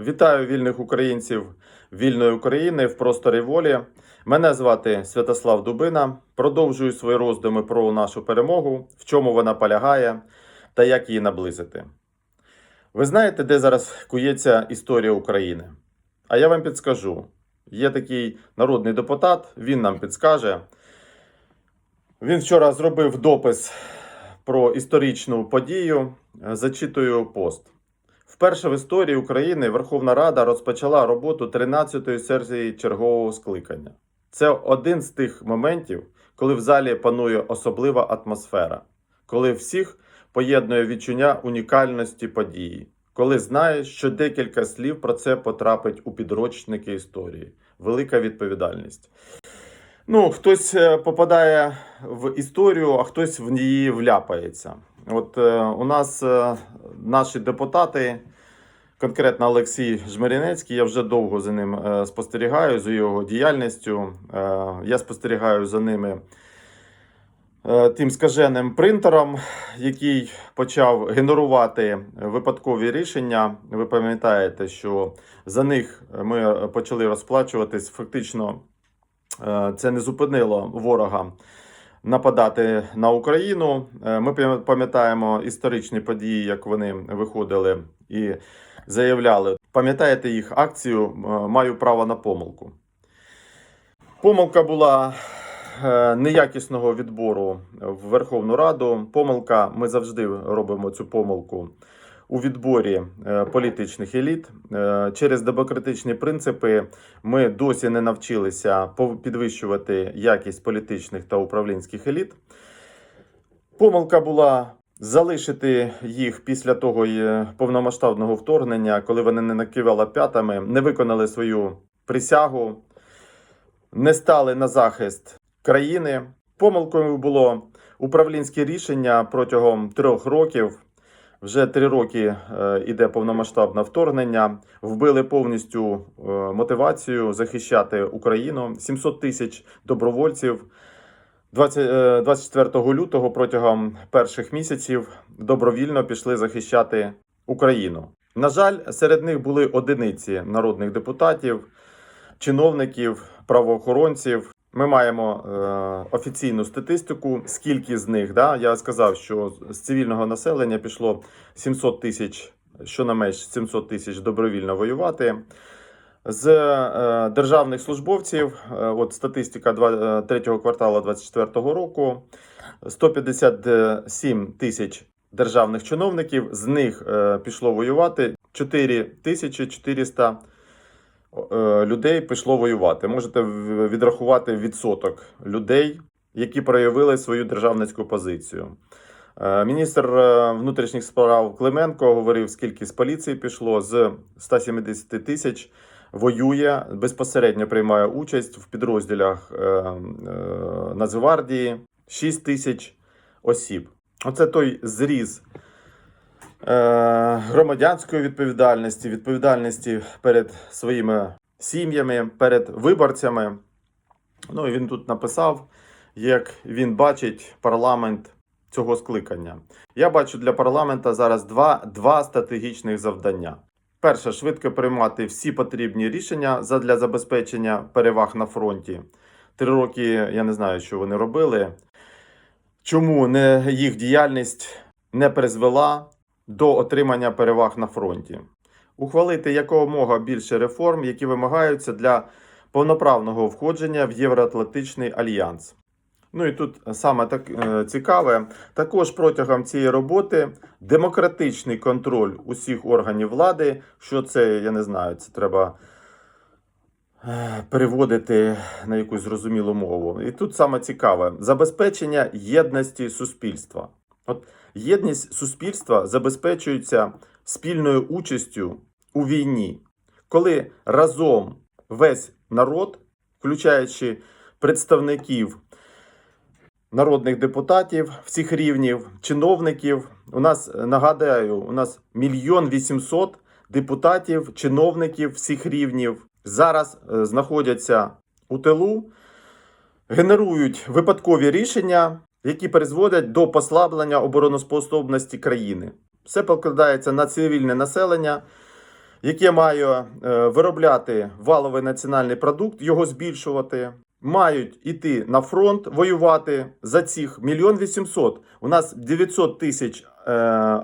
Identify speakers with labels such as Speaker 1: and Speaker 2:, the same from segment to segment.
Speaker 1: Вітаю вільних українців вільної України в просторі волі. Мене звати Святослав Дубина. Продовжую свої роздуми про нашу перемогу, в чому вона полягає та як її наблизити. Ви знаєте, де зараз кується історія України? А я вам підскажу. Є такий народний депутат, він нам підскаже. Він вчора зробив допис про історичну подію. Зачитую пост. Вперше в історії України Верховна Рада розпочала роботу 13-ї сесії чергового скликання. Це один з тих моментів, коли в залі панує особлива атмосфера, коли всіх поєднує відчуття унікальності події, коли знаєш, що декілька слів про це потрапить у підручники історії. Велика відповідальність. Ну, хтось е, попадає в історію, а хтось в ній вляпається. От е, у нас е, наші депутати, конкретно Олексій Жмерінецький, я вже довго за ним е, спостерігаю, за його діяльністю. Я спостерігаю за ними тим скаженим принтером, який почав генерувати випадкові рішення. Ви пам'ятаєте, що за них ми почали розплачуватись фактично. Це не зупинило ворога нападати на Україну. Е, Ми пам'ятаємо історичні події, як вони виходили і заявляли. Пам'ятаєте їх акцію е, Маю право на помилку. Помилка була е, неякісного відбору в Верховну Раду. Помилка, ми завжди робимо цю помилку у відборі е, політичних еліт. Е, Через демократичні принципи ми досі не навчилися підвищувати якість політичних та управлінських еліт. Помилка була залишити їх після того е, повномасштабного вторгнення, коли вони не накивали п'ятами, не виконали свою присягу, не стали на захист країни. Помилкою було управлінське рішення протягом трьох років. Вже три роки е, іде повномасштабне вторгнення. Вбили повністю е, мотивацію захищати Україну. 700 тисяч добровольців. 20, е, 24 лютого протягом перших місяців добровільно пішли захищати Україну. На жаль, серед них були одиниці народних депутатів, чиновників, правоохоронців. Ми маємо е, офіційну статистику, скільки з них. Да? Я сказав, що з цивільного населення пішло 700 тисяч, що на щонайменш 700 тисяч добровільно воювати. З е, державних службовців, е, от статистика два- е, третього кварталу 2024 року, 157 тисяч державних чиновників, з них е, пішло воювати 4400 е, людей пішло воювати. Можете відрахувати відсоток людей, які проявили свою державницьку позицію. Е, Міністр е, внутрішніх справ Клименко говорив, скільки з поліції пішло з 170 тисяч. Воює безпосередньо приймає участь в підрозділах е, е, Нацгвардії 6 тисяч осіб. Оце той зріз е, громадянської відповідальності, відповідальності перед своїми сім'ями, перед виборцями. Ну і він тут написав, як він бачить парламент цього скликання. Я бачу для парламента зараз два, два стратегічних завдання. Перше, швидко приймати всі потрібні рішення задля забезпечення переваг на фронті. Три роки я не знаю, що вони робили. Чому не їх діяльність не призвела до отримання переваг на фронті? Ухвалити якомога більше реформ, які вимагаються для повноправного входження в Євроатлантичний альянс. Ну і тут саме так е, цікаве, також протягом цієї роботи демократичний контроль усіх органів влади. Що це, я не знаю, це треба е, переводити на якусь зрозумілу мову. І тут саме цікаве забезпечення єдності суспільства. От єдність суспільства забезпечується спільною участю у війні, коли разом весь народ, включаючи представників народних депутатів всіх рівнів, чиновників. У нас нагадаю, у нас мільйон вісімсот депутатів, чиновників всіх рівнів зараз е, знаходяться у тилу, генерують випадкові рішення, які призводять до послаблення обороноспособності країни. Все покладається на цивільне населення. яке має е, виробляти валовий національний продукт, його збільшувати. Мають іти на фронт воювати за цих мільйон вісімсот. У нас 900 тисяч е,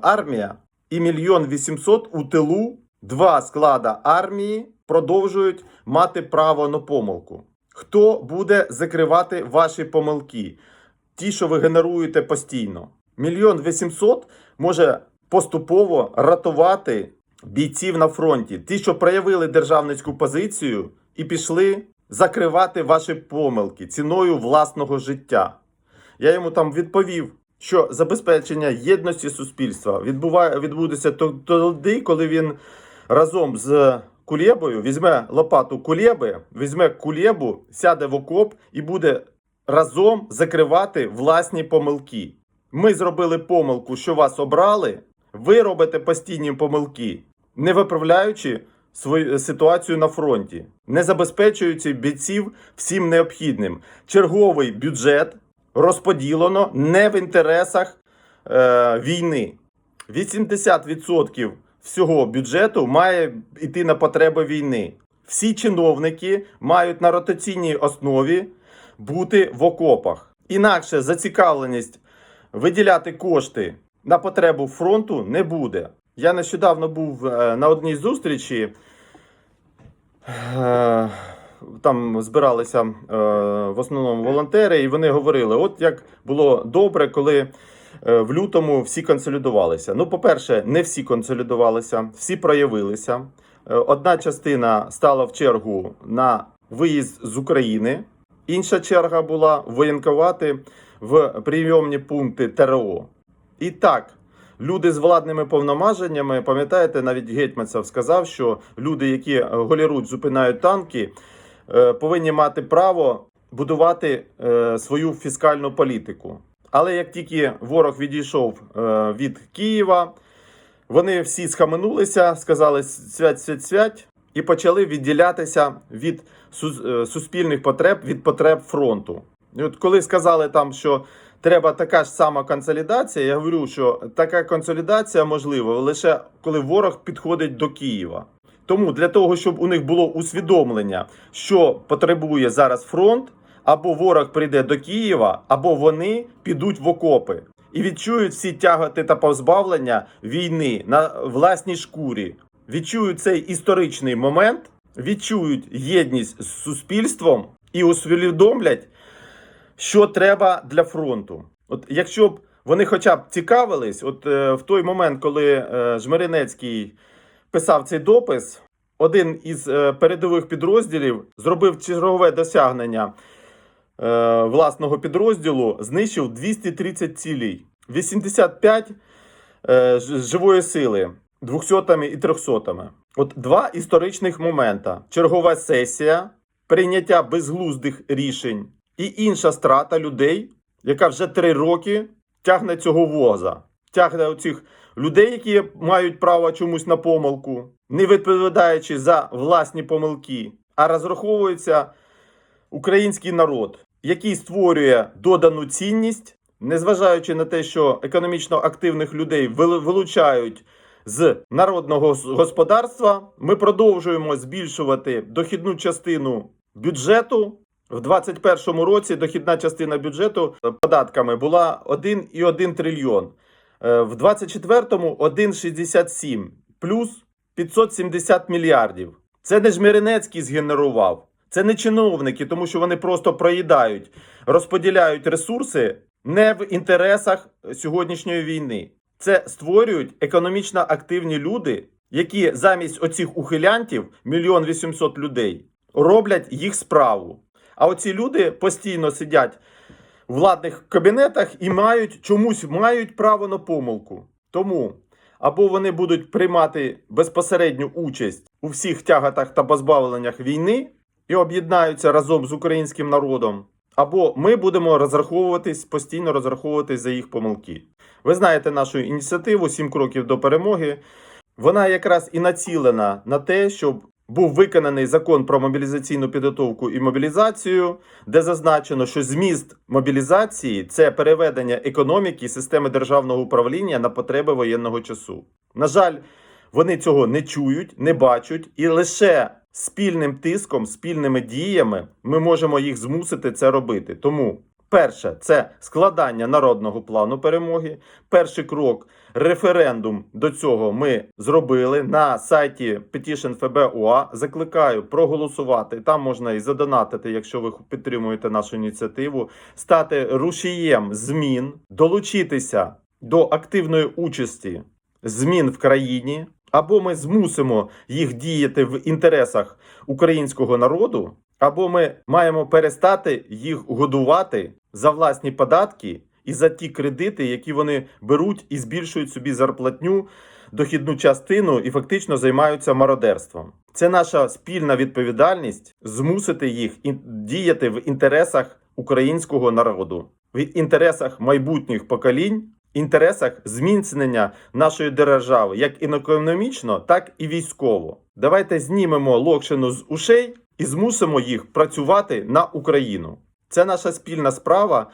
Speaker 1: армія і мільйон вісімсот у тилу. Два склада армії продовжують мати право на помилку. Хто буде закривати ваші помилки? Ті, що ви генеруєте постійно. Мільйон вісімсот може поступово рятувати бійців на фронті. Ті, що проявили державницьку позицію і пішли закривати ваші помилки ціною власного життя. Я йому там відповів, що забезпечення єдності суспільства відбуває, відбудеться то- тоді, коли він разом з Кулєбою візьме лопату Кулєби, візьме Кулєбу, сяде в окоп і буде разом закривати власні помилки. Ми зробили помилку, що вас обрали. Ви робите постійні помилки, не виправляючи свою ситуацію на фронті, не забезпечуючи бійців всім необхідним. Черговий бюджет розподілено не в інтересах е, війни. 80% всього бюджету має йти на потреби війни. Всі чиновники мають на ротаційній основі бути в окопах. Інакше зацікавленість виділяти кошти на потребу фронту не буде. Я нещодавно був е, на одній зустрічі. Е, Там збиралися е, в основному волонтери, і вони говорили: от як було добре, коли в лютому всі консолідувалися. Ну, по-перше, не всі консолідувалися, всі проявилися. Одна частина стала в чергу на виїзд з України, інша черга була воєнкувати в прийомні пункти ТРО. І так, люди з владними повноваженнями, пам'ятаєте, навіть Гетьманцев сказав, що люди, які е, голірують, зупинають танки, е, повинні мати право будувати е, свою фіскальну політику. Але як тільки ворог відійшов від Києва, вони всі схаменулися, сказали свять, свять, свять, і почали відділятися від е, суспільних потреб від потреб фронту. І от коли сказали там, що треба така ж сама консолідація, я говорю, що така консолідація можлива лише коли ворог підходить до Києва. Тому для того, щоб у них було усвідомлення, що потребує зараз фронт, або ворог прийде до Києва, або вони підуть в окопи і відчують всі тяготи та позбавлення війни на власній шкурі. Відчують цей історичний момент, відчують єдність з суспільством і усвідомлять, що треба для фронту. От якщо б вони хоча б цікавились, от е, в той момент, коли е, Жмеринецький писав цей допис, один із е, передових підрозділів зробив чергове досягнення е, власного підрозділу, знищив 230 цілей, 85 е, живої сили, 200 і 300. От два історичних момента: чергова сесія, прийняття безглуздих рішень і інша страта людей, яка вже три роки тягне цього воза, тягне оцих людей, які мають право чомусь на помилку, не відповідаючи за власні помилки, а розраховується український народ, який створює додану цінність, незважаючи на те, що економічно активних людей вилучають з народного господарства, ми продовжуємо збільшувати дохідну частину бюджету. В 2021 році дохідна частина бюджету е, податками була 1,1 трильйон. Е, В 24-му 1,67 плюс 570 мільярдів. Це не Жмеренецький згенерував. Це не чиновники, тому що вони просто проїдають, розподіляють ресурси не в інтересах сьогоднішньої війни. Це створюють економічно активні люди, які замість оцих ухилянтів, мільйон вісімсот людей, роблять їх справу. А оці люди постійно сидять в владних кабінетах і мають чомусь мають право на помилку. Тому або вони будуть приймати безпосередню участь у всіх тяготах та позбавленнях війни і об'єднаються разом з українським народом, або ми будемо розраховуватись, постійно розраховуватись за їх помилки. Ви знаєте нашу ініціативу «7 кроків до перемоги. Вона якраз і націлена на те, щоб був виконаний закон про мобілізаційну підготовку і мобілізацію, де зазначено, що зміст мобілізації це переведення економіки і системи державного управління на потреби воєнного часу. На жаль, Вони цього не чують, не бачать, і лише спільним тиском, спільними діями ми можемо їх змусити це робити. Тому перше це складання народного плану перемоги. Перший крок референдум до цього ми зробили на сайті Petition FBUA. Закликаю проголосувати. Там можна і задонатити, якщо ви підтримуєте нашу ініціативу, стати рушієм змін, долучитися до активної участі змін в країні, або ми змусимо їх діяти в інтересах українського народу, або ми маємо перестати їх годувати за власні податки і за ті кредити, які вони беруть і збільшують собі зарплатню, дохідну частину і фактично займаються мародерством. Це наша спільна відповідальність змусити їх діяти в інтересах українського народу, в інтересах майбутніх поколінь, інтересах зміцнення нашої держави, як і економічно, так і військово. Давайте знімемо локшину з ушей і змусимо їх працювати на Україну. Це наша спільна справа.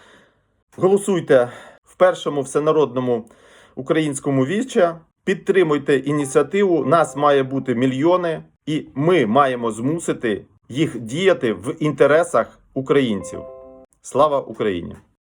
Speaker 1: Голосуйте в першому всенародному українському віче. Підтримуйте ініціативу. Нас має бути мільйони, і ми маємо змусити їх діяти в інтересах українців. Слава Україні!